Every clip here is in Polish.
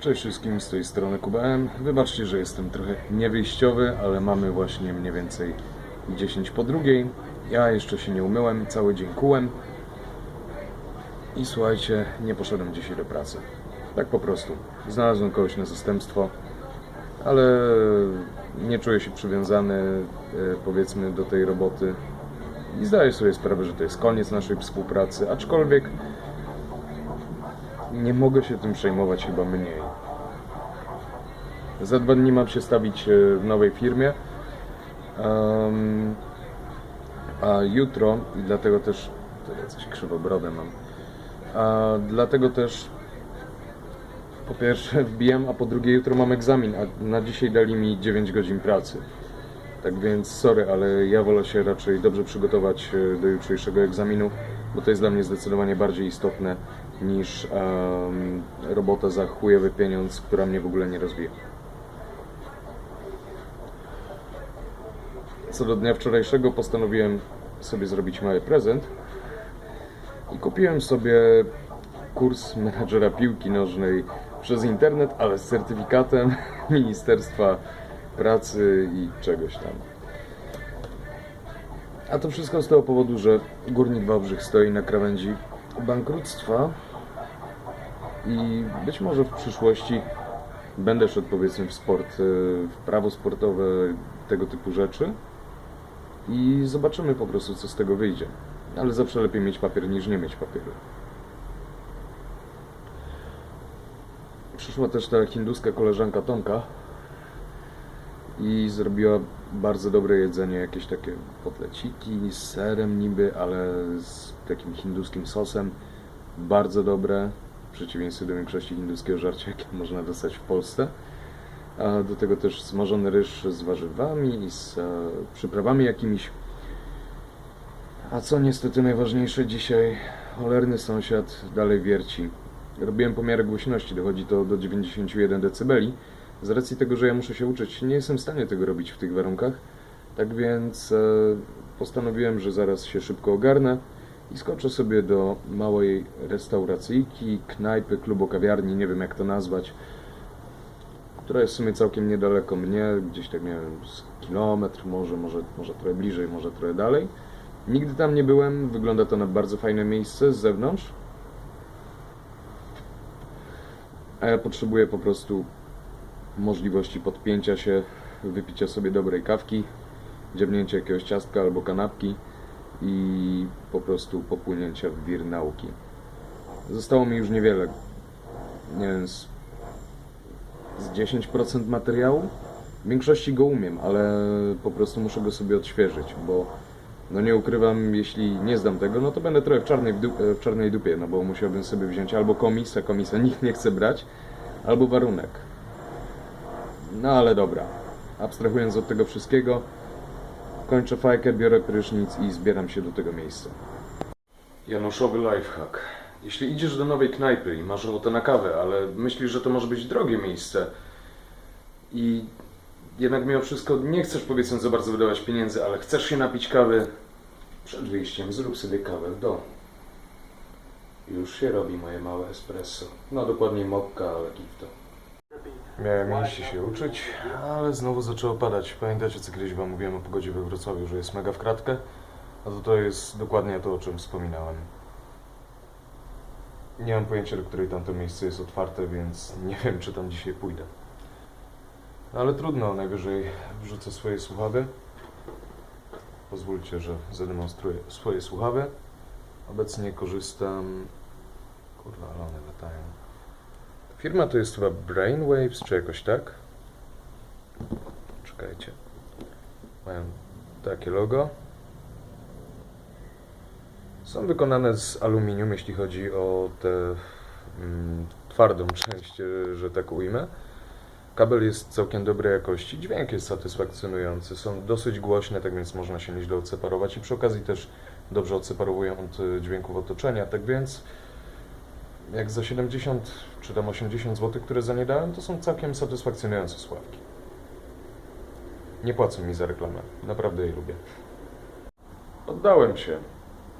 Cześć wszystkim, z tej strony Kubałem. Wybaczcie, że jestem trochę niewyjściowy, ale mamy właśnie mniej więcej 10 po drugiej. Ja jeszcze się nie umyłem, cały dzień kułem. I słuchajcie, nie poszedłem dzisiaj do pracy. Tak po prostu. Znalazłem kogoś na zastępstwo, ale nie czuję się przywiązany, e, powiedzmy, do tej roboty. I zdaję sobie sprawę, że to jest koniec naszej współpracy, aczkolwiek nie mogę się tym przejmować chyba mniej. Za dwa dni mam się stawić e, w nowej firmie. Em, a jutro, i dlatego też. To ja coś krzywobrodę mam. A dlatego też po pierwsze wbijam, a po drugie jutro mam egzamin, a na dzisiaj dali mi 9 godzin pracy. Tak więc sorry, ale ja wolę się raczej dobrze przygotować e, do jutrzejszego egzaminu, bo to jest dla mnie zdecydowanie bardziej istotne niż em, robota za chujowy pieniądz, która mnie w ogóle nie rozwija. Co do dnia wczorajszego postanowiłem sobie zrobić mały prezent i kupiłem sobie kurs menadżera piłki nożnej przez internet, ale z certyfikatem Ministerstwa Pracy i czegoś tam. A to wszystko z tego powodu, że Górnik Wałbrzych stoi na krawędzi bankructwa i być może w przyszłości będę szedł powiedzmy w sport, e, w prawo sportowe, tego typu rzeczy i zobaczymy po prostu co z tego wyjdzie. Ale zawsze lepiej mieć papier niż nie mieć papieru. Przyszła też ta hinduska koleżanka Tomka i zrobiła bardzo dobre jedzenie, jakieś takie kotleciki z serem niby, ale z takim hinduskim sosem. Bardzo dobre, w przeciwieństwie do większości hinduskiego żarcia, jakie można dostać w Polsce. A do tego też smażony ryż z warzywami i z e, przyprawami jakimiś. A co niestety najważniejsze dzisiaj, cholerny sąsiad dalej wierci. Robiłem pomiary głośności, dochodzi to do 91 dB. Z racji tego, że ja muszę się uczyć, nie jestem w stanie tego robić w tych warunkach. Tak więc e, postanowiłem, że zaraz się szybko ogarnę i skoczę sobie do małej restauracyjki, knajpy, klubu, kawiarni, nie wiem jak to nazwać, która jest w sumie całkiem niedaleko mnie, gdzieś tak nie wiem, kilometr może, może, może trochę bliżej, może trochę dalej. Nigdy tam nie byłem, wygląda to na bardzo fajne miejsce z zewnątrz. A ja potrzebuję po prostu możliwości podpięcia się, wypicia sobie dobrej kawki, dziabnięcia jakiegoś ciastka albo kanapki i po prostu popłynięcia w wir nauki. Zostało mi już niewiele, nie wiem, z, z 10% materiału. W większości go umiem, ale po prostu muszę go sobie odświeżyć, bo no nie ukrywam, jeśli nie zdam tego, no to będę trochę w czarnej, w, e, czarnej dupie, no bo musiałbym sobie wziąć albo komis, a komisa nikt nie chce brać, albo warunek. No ale dobra, abstrahując od tego wszystkiego, kończę fajkę, biorę prysznic i zbieram się do tego miejsca. Januszowy lifehack. Jeśli idziesz do nowej knajpy i masz ochotę na kawę, ale myślisz, że to może być drogie miejsce i jednak mimo wszystko nie chcesz powiedzmy za bardzo wydawać pieniędzy, ale chcesz się napić kawy, przed wyjściem zrób sobie kawę w domu. Już się robi moje małe espresso. No dokładniej mokka, ale gifto. Miałem iść się uczyć, ale znowu zaczęło padać. Pamiętacie co kiedyś wam mówiłem o pogodzie we Wrocławiu, że jest mega w kratkę? A to to jest dokładnie to, o czym wspominałem. Nie mam pojęcia, do której tam to miejsce jest otwarte, więc nie wiem, czy tam dzisiaj pójdę. Ale trudno, najwyżej wrzucę swoje słuchawy. Pozwólcie, że zademonstruję swoje słuchawy. Obecnie korzystam... Kurwa, ale one latają. Firma to jest chyba Brainwaves, czy jakoś tak? Czekajcie. Mają takie logo. Są wykonane z aluminium, jeśli chodzi o tę mm, twardą część, że tak ujmę. Kabel jest całkiem dobrej jakości, dźwięk jest satysfakcjonujący, są dosyć głośne, tak więc można się nieźle odseparować i przy okazji też dobrze odseparują od dźwięków otoczenia, tak więc jak za 70 czy tam 80 zł, które za nie dałem, to są całkiem satysfakcjonujące sławki. Nie płacą mi za reklamę, naprawdę jej lubię. Oddałem się.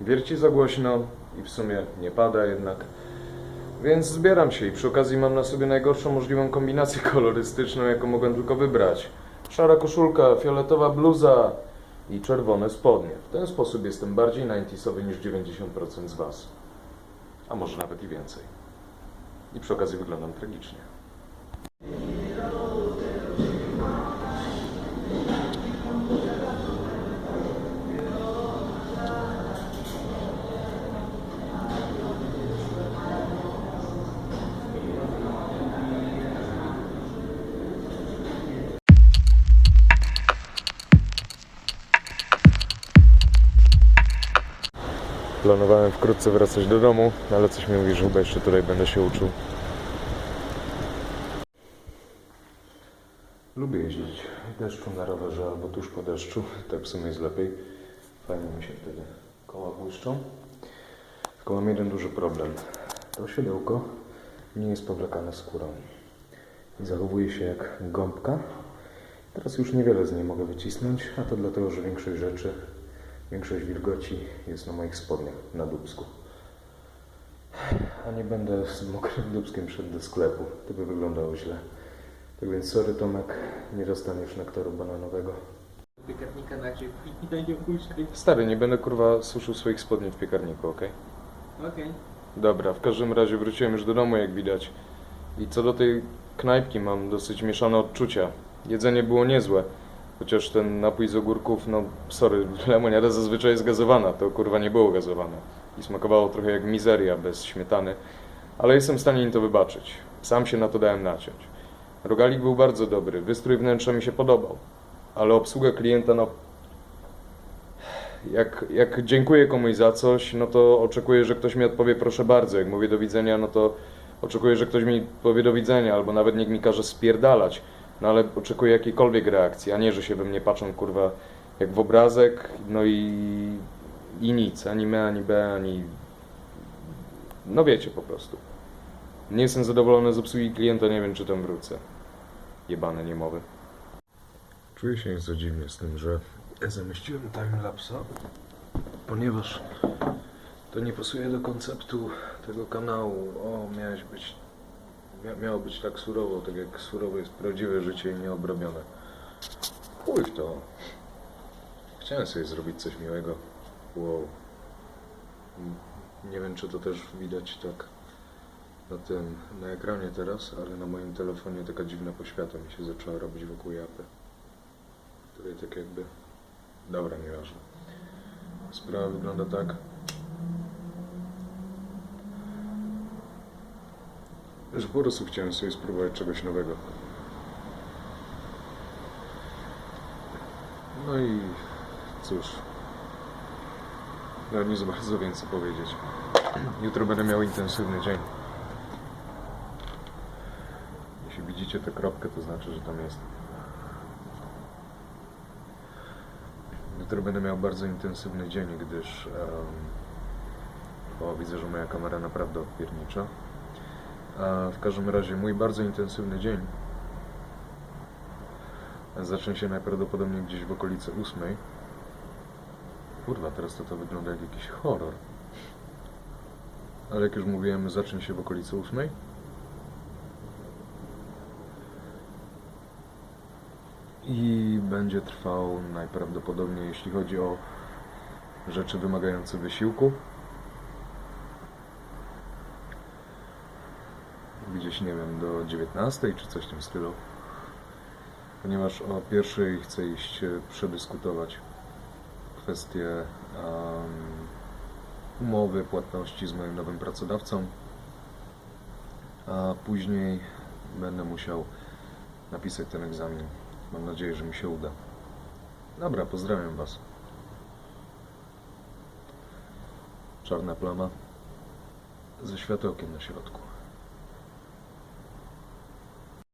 Wierci za głośno i w sumie nie pada jednak. Więc zbieram się i przy okazji mam na sobie najgorszą możliwą kombinację kolorystyczną, jaką mogłem tylko wybrać. Szara koszulka, fioletowa bluza i czerwone spodnie. W ten sposób jestem bardziej 90sowy niż 90% z Was. A może nawet i więcej. I przy okazji wyglądam tragicznie. Planowałem wkrótce wracać do domu, ale coś mi mówi, że chyba jeszcze tutaj będę się uczył. Lubię jeździć w deszczu na rowerze albo tuż po deszczu, tak w sumie jest lepiej. Fajnie mi się wtedy koła błyszczą. Tylko mam jeden duży problem. To siodełko nie jest powlekane skórą i zachowuje się jak gąbka. Teraz już niewiele z niej mogę wycisnąć, a to dlatego, że większość rzeczy, większość wilgoci jest na moich spodniach, na dubsku. A nie będę z mokrym dubskiem szedł do sklepu. To by wyglądało źle. Tak więc sorry Tomek, nie dostaniesz nektaru bananowego. piekarnika na razie i na nie puszczaj. Stary, nie będę kurwa suszył swoich spodni w piekarniku, okej? Okej. Dobra, w każdym razie wróciłem już do domu, jak widać. I co do tej knajpki, mam dosyć mieszane odczucia. Jedzenie było niezłe, chociaż ten napój z ogórków, no sorry, lemoniada zazwyczaj jest gazowana, to kurwa nie było gazowane. I smakowało trochę jak mizeria bez śmietany, ale jestem w stanie im to wybaczyć. Sam się na to dałem naciąć. Rogalik był bardzo dobry, wystrój wnętrza mi się podobał, ale obsługa klienta, no jak, jak dziękuję komuś za coś, no to oczekuję, że ktoś mi odpowie proszę bardzo. Jak mówię do widzenia, no to oczekuję, że ktoś mi powie do widzenia, albo nawet niech mi każe spierdalać. No ale oczekuję jakiejkolwiek reakcji, a nie, że się we mnie patrzą, kurwa, jak w obrazek, no i, i nic, ani me, ani b, ani... No wiecie po prostu. Nie jestem zadowolony z obsługi klienta, nie wiem, czy tam wrócę. Jebane niemowy. Czuję się nieco dziwnie z tym, że zamieściłem timelapsa, ponieważ to nie pasuje do konceptu tego kanału. O, miałeś być, miało być tak surowo, tak jak surowe jest prawdziwe życie i nieobrobione. Chuj w to. Chciałem sobie zrobić coś miłego. Wow. Nie wiem, czy to też widać tak na tym, na ekranie teraz, ale na moim telefonie taka dziwna poświata mi się zaczęła robić wokół japy. Tutaj tak jakby... Dobra, nieważne. Sprawa wygląda tak. Że po prostu chciałem sobie spróbować czegoś nowego. No i cóż. Ja nie za bardzo co powiedzieć. Jutro będę miał intensywny dzień. Jeśli widzicie tę kropkę, to znaczy, że tam jest. Jutro będę miał bardzo intensywny dzień, gdyż em, o, widzę, że moja kamera naprawdę odpiernicza. W każdym razie mój bardzo intensywny dzień zacznie się najprawdopodobniej gdzieś w okolicy ósmej. Kurwa, teraz to to wygląda jak jakiś horror. Ale jak już mówiłem, zacznie się w okolicy ósmej. I będzie trwał najprawdopodobniej, jeśli chodzi o rzeczy wymagające wysiłku. Gdzieś, nie wiem, do 19 czy coś w tym stylu. Ponieważ o pierwszej chcę iść e, przedyskutować kwestię em, umowy, płatności z moim nowym pracodawcą. A później będę musiał napisać ten egzamin. Mam nadzieję, że mi się uda. Dobra, pozdrawiam Was. Czarna plama ze światełkiem na środku.